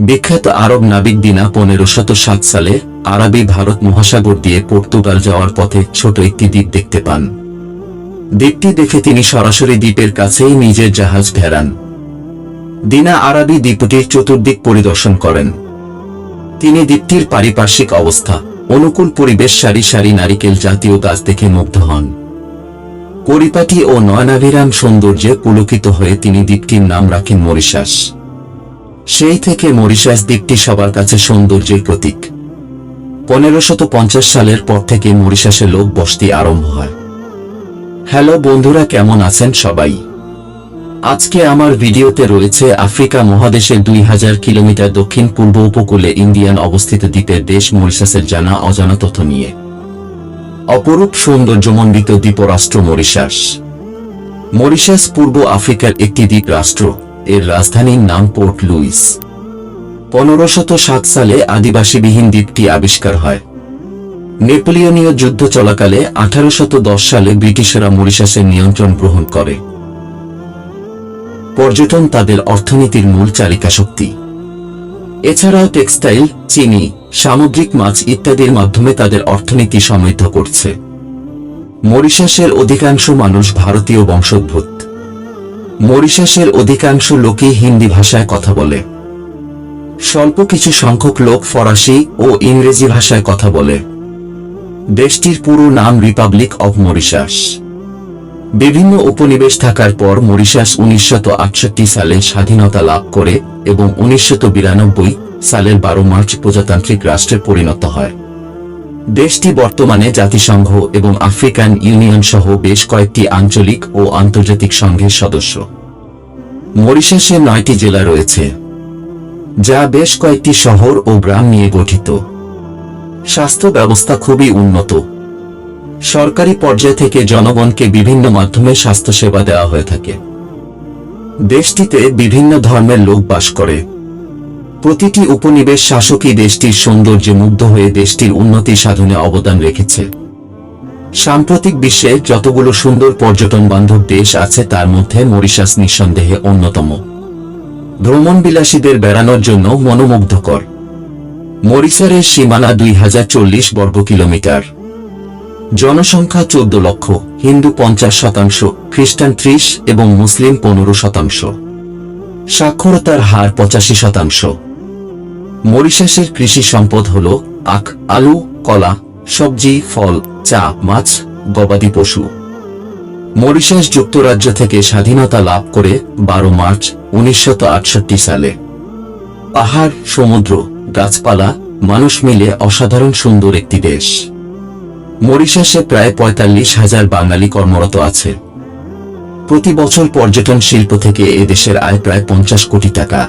বিখ্যাত আরব নাবিক দিনা পনেরো শত সাত সালে আরবি ভারত মহাসাগর দিয়ে পর্তুগাল যাওয়ার পথে ছোট একটি দ্বীপ দেখতে পান। দ্বীপটি দেখে তিনি সরাসরি দ্বীপের কাছেই নিজের জাহাজ ভেড়ান দিনা আরবি দ্বীপটির চতুর্দিক পরিদর্শন করেন। তিনি দ্বীপটির পারিপার্শ্বিক অবস্থা, অনুকূল পরিবেশ, সারি সারি নারিকেল জাতীয় গাছ দেখে মুগ্ধ হন। পরিপাটি ও নয়নাভিরাম সৌন্দর্যে পুলকিত হয়ে তিনি দ্বীপটির নাম রাখেন মরিশাস। সেই থেকে মরিশাস দ্বীপটি সবার কাছে সৌন্দর্যের প্রতীক। পনেরোশত সালের পর থেকে মরিশাসে লোক বসতি আরম্ভ হয়। হ্যালো বন্ধুরা, কেমন আছেন সবাই? আজকে আমার ভিডিওতে রয়েছে আফ্রিকা মহাদেশের দুই হাজার কিলোমিটার দক্ষিণ পূর্ব উপকূলে ইন্ডিয়ান অবস্থিত দ্বীপের দেশ মরিশাসের জানা অজানা তথ্য নিয়ে। অপরূপ সৌন্দর্যমণ্ডিত দ্বীপরাষ্ট্র মরিশাস। মরিশাস পূর্ব আফ্রিকার একটি দ্বীপ রাষ্ট্র এর রাজধানীর নাম পোর্ট লুইস। পনেরোশত সাত সালে আদিবাসীবিহীন দ্বীপটি আবিষ্কার হয়। নেপোলিয়নীয় যুদ্ধ চলাকালে আঠারোশত সালে ব্রিটিশরা মরিশাসের নিয়ন্ত্রণ গ্রহণ করে। পর্যটন তাদের অর্থনীতির মূল চালিকা শক্তি এছাড়াও টেক্সটাইল, চিনি, সামুদ্রিক মাছ ইত্যাদির মাধ্যমে তাদের অর্থনীতি সমৃদ্ধ করছে। মরিশাসের অধিকাংশ মানুষ ভারতীয় বংশোদ্ভূত। মরিশাসের অধিকাংশ লোকই হিন্দি ভাষায় কথা বলে। স্বল্প কিছু সংখ্যক লোক ফরাসি ও ইংরেজি ভাষায় কথা বলে। দেশটির পুরো নাম রিপাবলিক অব মরিশাস বিভিন্ন উপনিবেশ থাকার পর মরিশাস উনিশশত সালে স্বাধীনতা লাভ করে এবং উনিশশত সালের বারো মার্চ প্রজাতান্ত্রিক রাষ্ট্রে পরিণত হয়। দেশটি বর্তমানে জাতিসংঘ এবং আফ্রিকান ইউনিয়ন সহ বেশ কয়েকটি আঞ্চলিক ও আন্তর্জাতিক সংঘের সদস্য। মরিশাসে নয়টি জেলা রয়েছে, যা বেশ কয়েকটি শহর ও গ্রাম নিয়ে গঠিত। স্বাস্থ্য ব্যবস্থা খুবই উন্নত। সরকারি পর্যায় থেকে জনগণকে বিভিন্ন মাধ্যমে স্বাস্থ্যসেবা দেওয়া হয়ে থাকে। দেশটিতে বিভিন্ন ধর্মের লোক বাস করে। প্রতিটি উপনিবেশ শাসকই দেশটির সৌন্দর্যে মুগ্ধ হয়ে দেশটির উন্নতি সাধনে অবদান রেখেছে। সাম্প্রতিক বিশ্বে যতগুলো সুন্দর পর্যটন বান্ধব দেশ আছে, তার মধ্যে মরিশাস নিঃসন্দেহে অন্যতম। ভ্রমণ বিলাসীদের বেড়ানোর জন্য মনোমুগ্ধকর। মরিসারের সীমানা দুই হাজার চল্লিশ বর্গ কিলোমিটার। জনসংখ্যা চোদ্দ লক্ষ, হিন্দু পঞ্চাশ শতাংশ, খ্রিস্টান ত্রিশ এবং মুসলিম পনেরো শতাংশ। সাক্ষরতার হার পঁচাশি শতাংশ। মরিশাসের কৃষি সম্পদ হল আখ, আলু, কলা, সবজি, ফল, চা, মাছ, গবাদি পশু। মরিশাস যুক্তরাজ্য থেকে স্বাধীনতা লাভ করে বারো মার্চ উনিশশত সালে। পাহাড়, সমুদ্র, গাছপালা, মানুষ মিলে অসাধারণ সুন্দর একটি দেশ। মরিশাসে প্রায় পঁয়তাল্লিশ হাজার বাঙালি কর্মরত আছে। প্রতি বছর পর্যটন শিল্প থেকে এ দেশের আয় প্রায় পঞ্চাশ কোটি টাকা।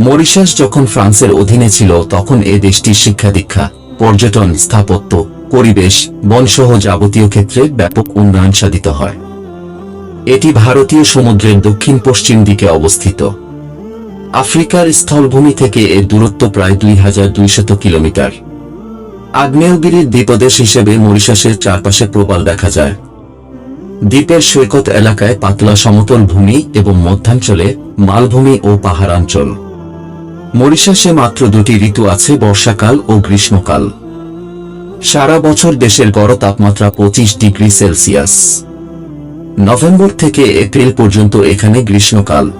মরিশাস যখন ফ্রান্সের অধীনে ছিল, তখন এ দেশটির শিক্ষা দীক্ষা পর্যটন, স্থাপত্য, পরিবেশ, বনসহ যাবতীয় ক্ষেত্রে ব্যাপক উন্নয়ন সাধিত হয়। এটি ভারতীয় সমুদ্রের দক্ষিণ পশ্চিম দিকে অবস্থিত। আফ্রিকার স্থলভূমি থেকে এর দূরত্ব প্রায় দুই হাজার দুইশত কিলোমিটার। আগ্নেয়গিরির দ্বীপদেশ হিসেবে মরিশাসের চারপাশে প্রবাল দেখা যায়। দ্বীপের সৈকত এলাকায় পাতলা সমতল ভূমি এবং মধ্যাঞ্চলে মালভূমি ও পাহাড়াঞ্চল মরিশাসে মাত্র দুটি ঋতু আছে, বর্ষাকাল ও গ্রীষ্মকাল। সারা বছর দেশের গড় তাপমাত্রা পঁচিশ ডিগ্রি সেলসিয়াস। নভেম্বর থেকে এপ্রিল পর্যন্ত এখানে গ্রীষ্মকাল।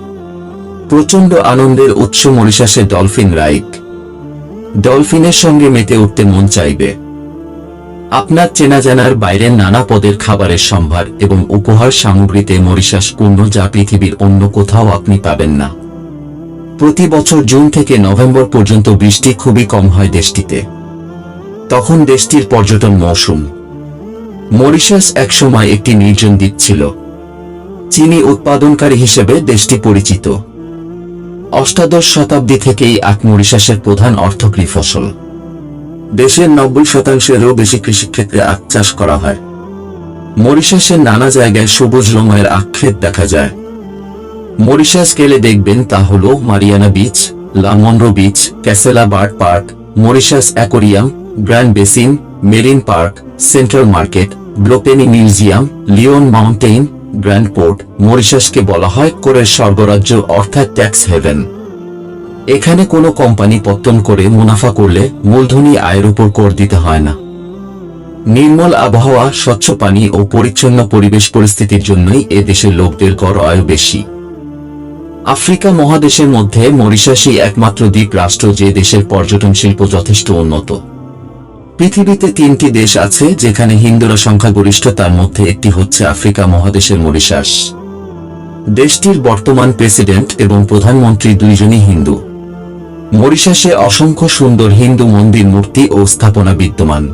প্রচণ্ড আনন্দের উৎস মরিশাসে ডলফিন রাইড। ডলফিনের সঙ্গে মেতে উঠতে মন চাইবে। আপনার চেনা জানার বাইরের নানা পদের খাবারের সম্ভার এবং উপহার সামগ্রীতে মরিশাস পূর্ণ যা পৃথিবীর অন্য কোথাও আপনি পাবেন না। প্রতি বছর জুন থেকে নভেম্বর পর্যন্ত বৃষ্টি খুবই কম হয় দেশটিতে। তখন দেশটির পর্যটন মৌসুম মরিশাস একসময় একটি নির্জন দ্বীপ ছিল। চিনি উৎপাদনকারী হিসেবে দেশটি পরিচিত। অষ্টাদশ শতাব্দী থেকেই আখ মরিশাসের প্রধান অর্থকরী ফসল। দেশের নব্বই শতাংশেরও বেশি কৃষিক্ষেত্রে আখ চাষ করা হয়। মরিশাসের নানা জায়গায় সবুজ রঙের আক্ষেপ দেখা যায়। মরিশাস গেলে দেখবেন তা হল Mariana beach লামন্ড্রো beach, Casela bird park, Mauritius aquarium, grand basin, marine park, central market Blue Penny museum, Leone mountain, grand port, মরিশাসকে বলা হয় কোরের স্বর্গরাজ্য অর্থাৎ ট্যাক্স হেভেন। এখানে কোনো কোম্পানি পত্তন করে মুনাফা করলে মূলধনী আয়ের উপর কর দিতে হয় না। নির্মল আবহাওয়া, স্বচ্ছ পানি ও পরিচ্ছন্ন পরিবেশ পরিস্থিতির জন্যই এ দেশের লোকদের কর আয় বেশি। আফ্রিকা মহাদেশের মধ্যে মরিশাসই একমাত্র দ্বীপ রাষ্ট্র যে দেশের পর্যটন শিল্প যথেষ্ট উন্নত। পৃথিবীতে তিনটি দেশ আছে যেখানে হিন্দুরা সংখ্যাগরিষ্ঠ, তার মধ্যে একটি হচ্ছে আফ্রিকা মহাদেশের মরিশাস। দেশটির বর্তমান প্রেসিডেন্ট এবং প্রধানমন্ত্রী দুইজনই হিন্দু। মরিশাসে অসংখ্য সুন্দর হিন্দু মন্দির, মূর্তি ও স্থাপনা বিদ্যমান।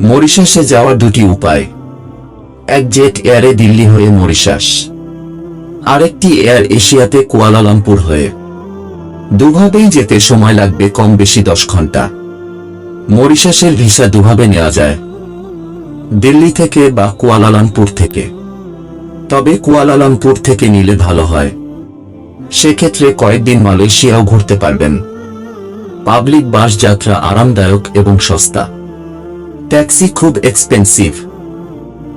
মরিশাসে যাওয়ার দুটি উপায়। এক জেট এয়ারে দিল্লি হয়ে মরিশাস। আরেকটি এয়ার এশিয়াতে কুয়ালালামপুর হয়ে। দুভাবেই যেতে সময় লাগবে কম বেশি দশ ঘণ্টা মরিশাসের ভিসা দুভাবে নেওয়া যায়। দিল্লি থেকে বা কুয়ালালামপুর থেকে। তবে কুয়ালালামপুর থেকে নিলে ভালো হয়। সেক্ষেত্রে কয়েকদিন মালয়েশিয়াও ঘুরতে পারবেন। পাবলিক বাস যাত্রা আরামদায়ক এবং সস্তা। ট্যাক্সি খুব এক্সপেন্সিভ।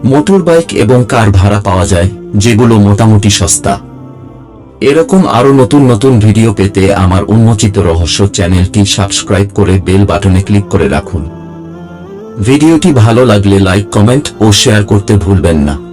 মোটর বাইক এবং কার ভাড়া পাওয়া যায়, যেগুলো মোটামুটি সস্তা। এরকম আরও নতুন নতুন ভিডিও পেতে আমার উন্মোচিত রহস্য চ্যানেলটি সাবস্ক্রাইব করে বেল বাটনে ক্লিক করে রাখুন। ভিডিওটি ভালো লাগলে লাইক, কমেন্ট ও শেয়ার করতে ভুলবেন না।